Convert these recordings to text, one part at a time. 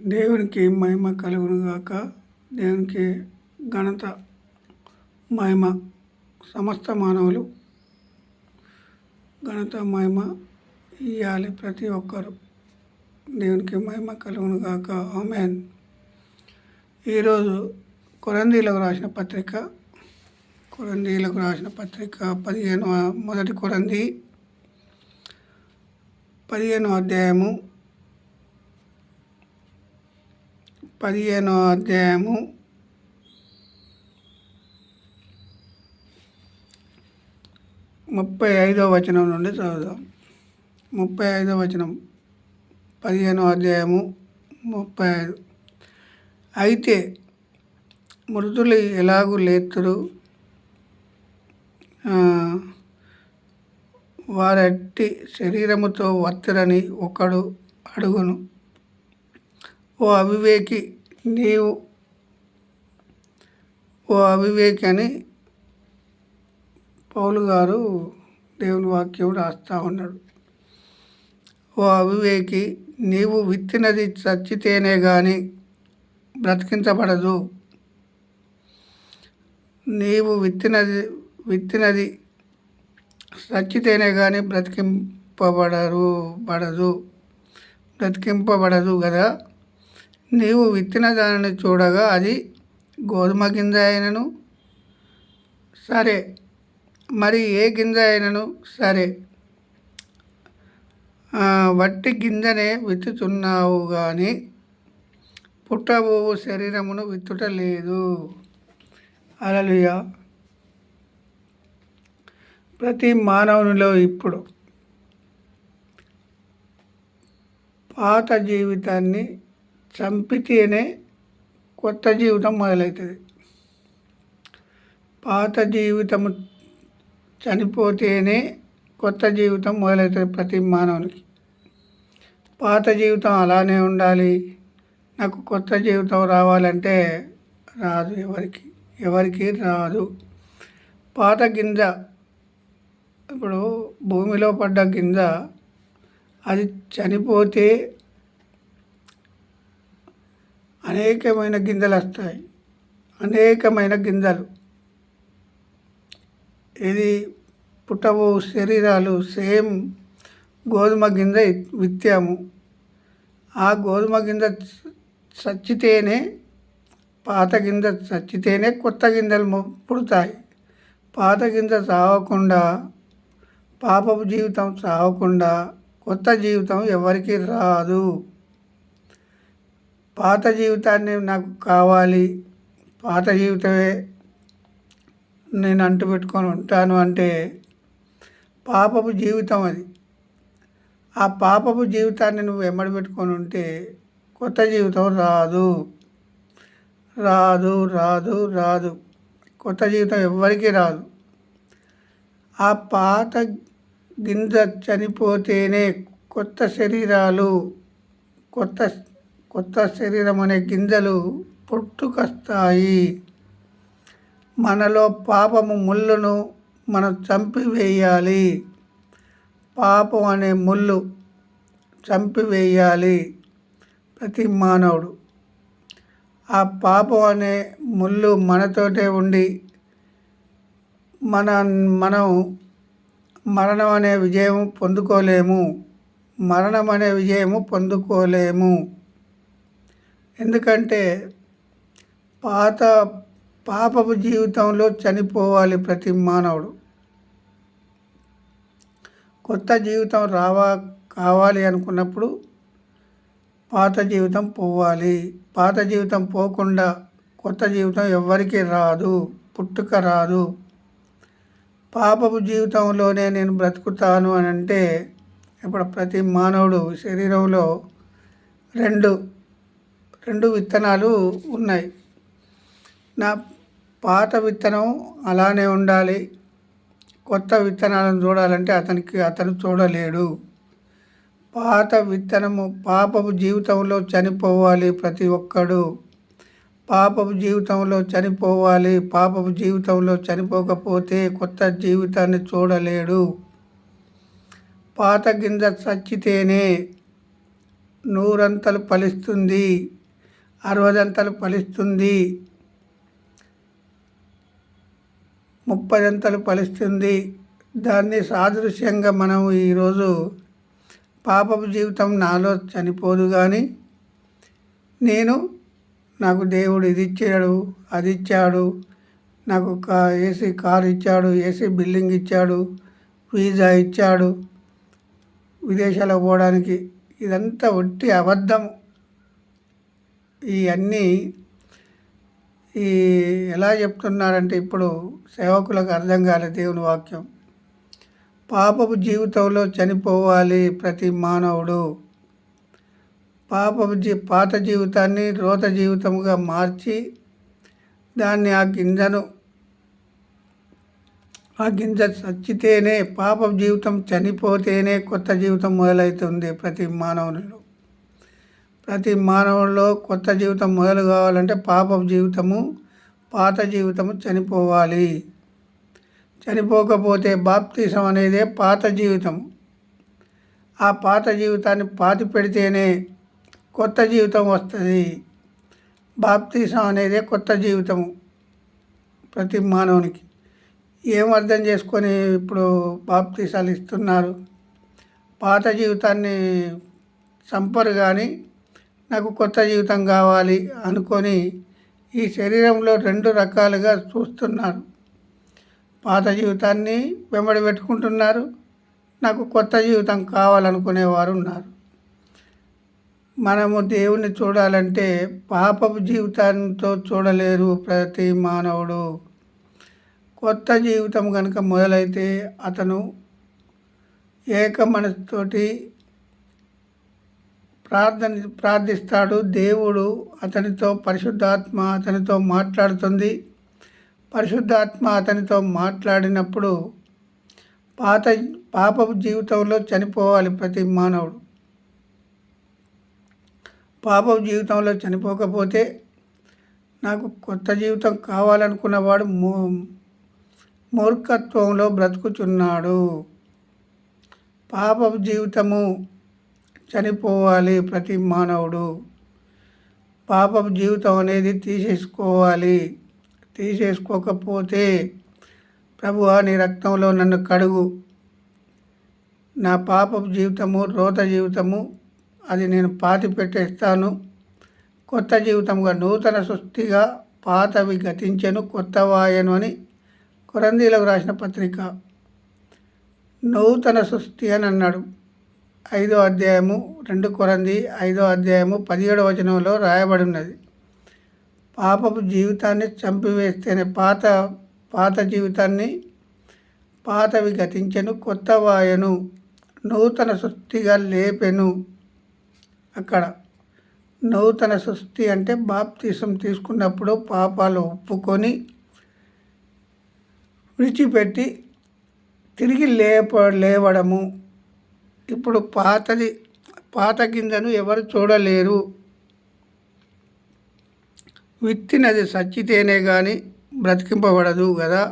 దేవునికి మహిమ కలుగునుగాక దేవునికి ఘనత మహిమ సమస్త మానవులు ఘనత మహిమ ఇవ్వాలి ప్రతి ఒక్కరు. దేవునికి మహిమ కలుగునుగాక ఆమెన్. ఈరోజు కొరందీలకు రాసిన పత్రిక కొరందీలకు రాసిన పత్రిక పదిహేను మొదటి కొరంది పదిహేను అధ్యాయము పదిహేనో అధ్యాయము. ముప్పై ఐదో వచనం నుండి చదువుదాం. ముప్పై ఐదో వచనం పదిహేనో అధ్యాయము ముప్పై ఐదు. అయితే మృతులు ఎలాగూ లేతురు? వారట్టి శరీరముతో వత్తురని ఒకడు అడుగును. ఓ అవివేకి నీవు ఓ అవివేకి అని పౌలు గారు దేవుని వాక్యం రాస్తూ ఉన్నాడు. ఓ అవివేకి నీవు విత్తినది చచ్చితేనే కానీ బ్రతికించబడదు. నీవు విత్తినది విత్తినది చచ్చితేనే కానీ బ్రతికింపబడరు బడదు. బ్రతికింపబడదు కదా? నీవు విత్తిన దానిని చూడగా అది గోధుమ గింజ అయినను? సరే. మరి ఏ గింజ అయినను? సరే. వట్టి గింజనే విత్తుతున్నావు కానీ పుట్టబోవు శరీరమును విత్తుట లేదు అలలుయ. ప్రతి మానవునిలో ఇప్పుడు పాత జీవితాన్ని చంపితేనే కొత్త జీవితం మొదలవుతుంది పాత జీవితము చనిపోతేనే కొత్త జీవితం మొదలవుతుంది ప్రతి మానవునికి. పాత జీవితం అలానే ఉండాలి. నాకు కొత్త జీవితం రావాలంటే రాదు ఎవరికి. ఎవరికి రాదు. పాత గింజ ఇప్పుడు భూమిలో పడ్డ గింజ అది చనిపోతే అనేకమైన గింజలు వస్తాయి. అనేకమైన గింజలు. ఇది పుట్టబో శరీరాలు సేమ్ గోధుమ గింజ విత్తాము. ఆ గోధుమ గింజ చచ్చితేనే పాత గింజ చచ్చితేనే కొత్త గింజలు పుడతాయి. పాత గింజ చావకుండా పాపపు జీవితం చావకుండా కొత్త జీవితం ఎవరికి రాదు. పాత జీవితాన్ని నాకు కావాలి. పాత జీవితమే నేను అంటు పెట్టుకొని ఉంటాను అంటే పాపపు జీవితం అది. ఆ పాపపు జీవితాన్ని నువ్వు వెంబడి పెట్టుకొని ఉంటే కొత్త జీవితం రాదు. రాదు రాదు రాదు. కొత్త జీవితం ఎవ్వరికీ రాదు. ఆ పాత గింజ చనిపోతేనే కొత్త శరీరాలు కొత్త కొత్త శరీరం అనే గింజలు పుట్టుకొస్తాయి. మనలో పాపము ముళ్ళును మనం చంపివేయాలి. పాపం అనే ముళ్ళు చంపివేయాలి. ప్రతి మానవుడు. ఆ పాపం అనే ముళ్ళు మనతోటే ఉండి మన మనం మరణం అనే విజయం పొందుకోలేము. మరణం అనే విజయము పొందుకోలేము. ఎందుకంటే పాత పాపపు జీవితంలో చనిపోవాలి ప్రతి మానవుడు. కొత్త జీవితం రావా కావాలి అనుకున్నప్పుడు పాత జీవితం పోవాలి. పాత జీవితం పోకుండా కొత్త జీవితం ఎవ్వరికీ రాదు పుట్టుక రాదు. పాపపు జీవితంలోనే నేను బ్రతుకుతాను అని అంటే ఇప్పుడు ప్రతి మానవుడు శరీరంలో రెండు రెండు విత్తనాలు ఉన్నాయి. నా పాత విత్తనం అలానే ఉండాలి. కొత్త విత్తనాలను చూడాలంటే అతనికి అతను చూడలేడు. పాత విత్తనము పాపపు జీవితంలో చనిపోవాలి ప్రతి ఒక్కడు. పాపపు జీవితంలో చనిపోవాలి. పాపపు జీవితంలో చనిపోకపోతే కొత్త జీవితాన్ని చూడలేడు. పాత గింజ చచ్చితేనే నూరంతలు ఫలిస్తుంది. అరవదంతలు ఫలిస్తుంది. ముప్పదంతలు ఫలిస్తుంది. దాన్ని సాదృశ్యంగా మనం ఈరోజు పాపపు జీవితం నాలో చనిపోదు కానీ నేను నాకు దేవుడు ఇది ఇచ్చాడు అది ఇచ్చాడు నాకు కా ఏసీ కారు ఇచ్చాడు ఏసీ బిల్డింగ్ ఇచ్చాడు వీజా ఇచ్చాడు విదేశాలకు పోవడానికి ఇదంతా ఒట్టి అబద్ధం. ఇవన్నీ ఈ ఎలా చెప్తున్నారంటే ఇప్పుడు సేవకులకు అర్థం కాలే దేవుని వాక్యం. పాపపు జీవితంలో చనిపోవాలి ప్రతి మానవుడు. పాపపు జీ పాత జీవితాన్ని రోత జీవితముగా మార్చి దాన్ని ఆ గింజను ఆ గింజ చచ్చితేనే పాప జీవితం చనిపోతేనే కొత్త జీవితం మొదలవుతుంది ప్రతి మానవునిలో. ప్రతి మానవుల్లో కొత్త జీవితం మొదలు కావాలంటే పాప జీవితము పాత జీవితము చనిపోవాలి. చనిపోకపోతే బాప్తీసం అనేదే పాత జీవితం. ఆ పాత జీవితాన్ని పాతి పెడితేనే కొత్త జీవితం వస్తుంది. బాప్తీసం అనేదే కొత్త జీవితము ప్రతి మానవునికి. ఏం అర్థం చేసుకొని ఇప్పుడు బాప్తీసాలు ఇస్తున్నారు? పాత జీవితాన్ని చంపరు కానీ నాకు కొత్త జీవితం కావాలి అనుకొని ఈ శరీరంలో రెండు రకాలుగా చూస్తున్నారు. పాత జీవితాన్ని వెంబడి పెట్టుకుంటున్నారు. నాకు కొత్త జీవితం కావాలనుకునేవారు ఉన్నారు. మనము దేవుణ్ణి చూడాలంటే పాపపు జీవితంతో చూడలేరు ప్రతి మానవుడు. కొత్త జీవితం కనుక మొదలైతే అతను ఏక మనసుతోటి ప్రార్థన ప్రార్థిస్తాడు. దేవుడు అతనితో పరిశుద్ధాత్మ అతనితో మాట్లాడుతుంది. పరిశుద్ధాత్మ అతనితో మాట్లాడినప్పుడు పాత పాపపు జీవితంలో చనిపోవాలి ప్రతి మానవుడు. పాప జీవితంలో చనిపోకపోతే నాకు కొత్త జీవితం కావాలనుకున్నవాడు మూ మూర్ఖత్వంలో బ్రతుకుచున్నాడు. పాపపు జీవితము చనిపోవాలి ప్రతి మానవుడు. పాపపు జీవితం అనేది తీసేసుకోవాలి. తీసేసుకోకపోతే ప్రభు నీ రక్తంలో నన్ను కడుగు. నా పాపపు జీవితము రోత జీవితము అది నేను పాతి పెట్టేస్తాను. కొత్త జీవితంగా నూతన సృష్టిగా పాతవి గతించెను కొత్త వాయను అని కొరందీలకు రాసిన పత్రిక. నూతన సృష్టి అని అన్నాడు. ఐదో అధ్యాయము రెండు కొరంది ఐదో అధ్యాయము పదిహేడు వచనంలో రాయబడి ఉన్నది పాపపు జీవితాన్ని చంపివేస్తేనే పాత పాత జీవితాన్ని పాతవి గతించెను కొత్త వాయను నూతన సృష్టిగా లేపెను. అక్కడ నూతన సృష్టి అంటే బాప్తీసం తీసుకున్నప్పుడు పాపాలు ఒప్పుకొని విడిచిపెట్టి తిరిగి లేప లేవడము. ఇప్పుడు పాతది పాత గింజను ఎవరు చూడలేరు. విత్తినది సచ్చితేనే కానీ బ్రతికింపబడదు కదా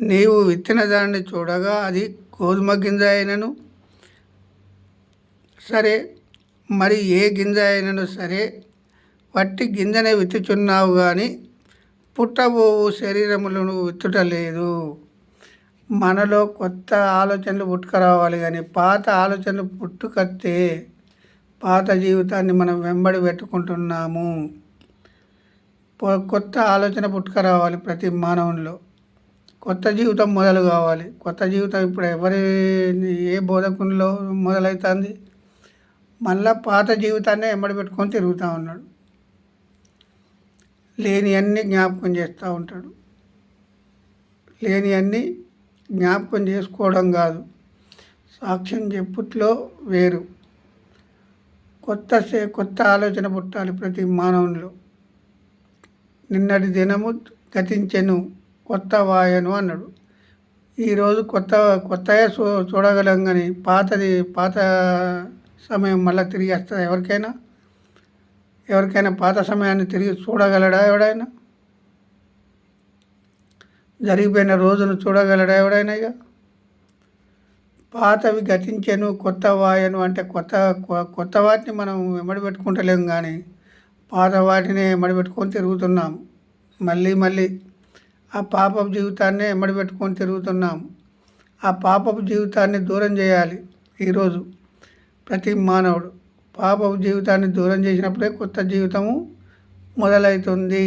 నీవు విత్తిన దాన్ని చూడగా అది గోధుమ గింజ అయినను సరే మరి ఏ గింజ అయినను సరే. వట్టి గింజనే విత్తుచున్నావు కానీ పుట్టబోవు శరీరములను విత్తుటలేదు. మనలో కొత్త ఆలోచనలు పుట్టుకురావాలి కానీ పాత ఆలోచనలు పుట్టుకొస్తే పాత జీవితాన్ని మనం వెంబడి పెట్టుకుంటున్నాము. కొత్త ఆలోచన పుట్టుకురావాలి ప్రతి మానవునిలో. కొత్త జీవితం మొదలు కావాలి. కొత్త జీవితం ఇప్పుడు ఎవరి ఏ బోధకునిలో మొదలవుతుంది మళ్ళా పాత జీవితాన్ని వెంబడి పెట్టుకొని తిరుగుతూ ఉన్నాడు. లేని అన్నీ జ్ఞాపకం చేస్తూ ఉంటాడు. లేని అన్నీ జ్ఞాపకం చేసుకోవడం కాదు. సాక్ష్యం చెప్పుట్లో వేరు. కొత్త సే కొత్త ఆలోచన పుట్టాలి ప్రతి మానవునిలో. నిన్నటి దినము గతించెను కొత్త వాయను అన్నాడు. ఈరోజు కొత్త కొత్తగా చూ చూడగలం కానీ పాతది పాత సమయం మళ్ళీ తిరిగి వస్తుంది ఎవరికైనా? ఎవరికైనా పాత సమయాన్ని తిరిగి చూడగలడా ఎవడైనా? జరిగిపోయిన రోజును చూడగలడా ఎవడైనా ఇక పాతవి గతించెను కొత్త వాయను అంటే కొత్త కొ- కొత్త వాటిని మనం వెంబడి పెట్టుకుంటలేము కానీ పాత వాటిని వెంబడి పెట్టుకొని తిరుగుతున్నాం. మళ్ళీ మళ్ళీ ఆ పాపపు జీవితాన్ని వెంబడి పెట్టుకొని తిరుగుతున్నాం. ఆ పాపపు జీవితాన్ని దూరం చేయాలి ఈరోజు ప్రతి మానవుడు. పాపపు జీవితాన్ని దూరం చేసినప్పుడే కొత్త జీవితము మొదలవుతుంది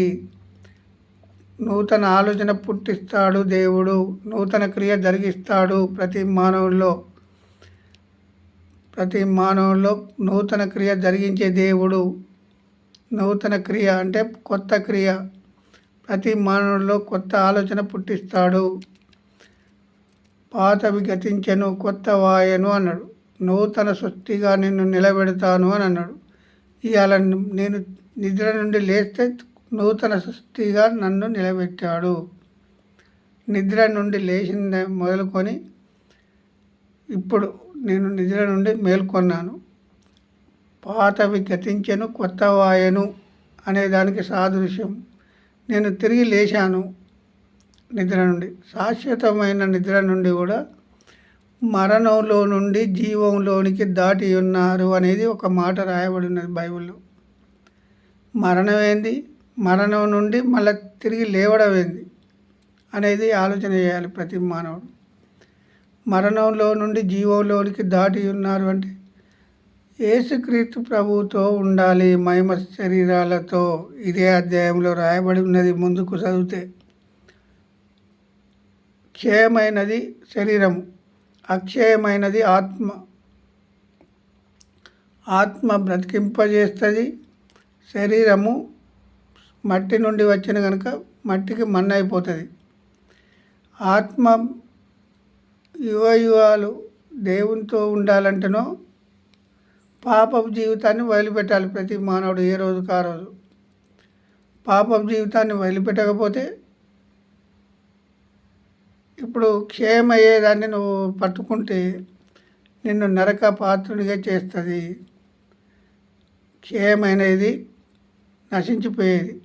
నూతన ఆలోచన పుట్టిస్తాడు దేవుడు నూతన క్రియ జరిగిస్తాడు ప్రతి మానవుల్లో. ప్రతి మానవుల్లో నూతన క్రియ జరిగించే దేవుడు. నూతన క్రియ అంటే కొత్త క్రియ. ప్రతి మానవుల్లో కొత్త ఆలోచన పుట్టిస్తాడు. పాతవి గతించను కొత్త వాయను అన్నాడు. నూతన సృష్టిగా నిన్ను నిలబెడతాను అని అన్నాడు. ఇవాళ నేను నిద్ర నుండి లేస్తే నూతన సృష్టిగా నన్ను నిలబెట్టాడు. నిద్ర నుండి లేచిన మొదలుకొని ఇప్పుడు నేను నిద్ర నుండి మేల్కొన్నాను. పాతవి గతించెను కొత్త వాయను అనే దానికి సాదృశ్యం. నేను తిరిగి లేచాను నిద్ర నుండి. శాశ్వతమైన నిద్ర నుండి కూడా మరణంలో నుండి జీవంలోనికి దాటి ఉన్నారు అనేది ఒక మాట రాయబడి ఉన్నది బైబిల్లో. మరణం ఏంది? మరణం నుండి మళ్ళీ తిరిగి లేవడం ఏంది అనేది ఆలోచన చేయాలి ప్రతి మానవుడు. మరణంలో నుండి జీవంలోనికి దాటి ఉన్నారు అంటే ఏసుక్రీస్తు ప్రభువుతో ఉండాలి మహిమ శరీరాలతో. ఇదే అధ్యాయంలో రాయబడి ఉన్నది ముందుకు చదివితే క్షయమైనది శరీరము అక్షయమైనది ఆత్మ. ఆత్మ బ్రతికింపజేస్తుంది శరీరము మట్టి నుండి వచ్చిన కనుక మట్టికి మన్ను అయిపోతుంది. ఆత్మ యువ యువాలు దేవునితో ఉండాలంటేనో పాపపు జీవితాన్ని వదిలిపెట్టాలి ప్రతి మానవుడు ఏ రోజుకు ఆ రోజు. పాపపు జీవితాన్ని వదిలిపెట్టకపోతే ఇప్పుడు క్షేమయ్యేదాన్ని నువ్వు పట్టుకుంటే నిన్ను నరక పాత్రునిగా చేస్తుంది. క్షయమైనది నశించిపోయేది.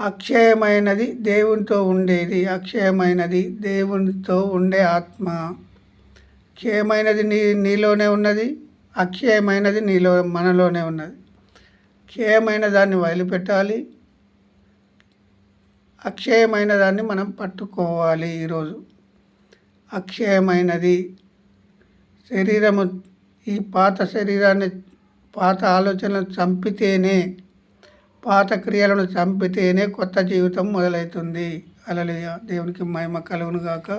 అక్షయమైనది దేవునితో ఉండేది. అక్షయమైనది దేవునితో ఉండే ఆత్మ. క్షయమైనది నీ నీలోనే ఉన్నది. అక్షయమైనది నీలో మనలోనే ఉన్నది. క్షయమైన దాన్ని వదిలిపెట్టాలి. అక్షయమైన దాన్ని మనం పట్టుకోవాలి ఈరోజు. అక్షయమైనది శరీరము ఈ పాత శరీరాన్ని పాత ఆలోచనలు చంపితేనే పాత క్రియలను చంపితేనే కొత్త జీవితం మొదలవుతుంది అలలియ దేవునికి మహిమ కలుగును గాక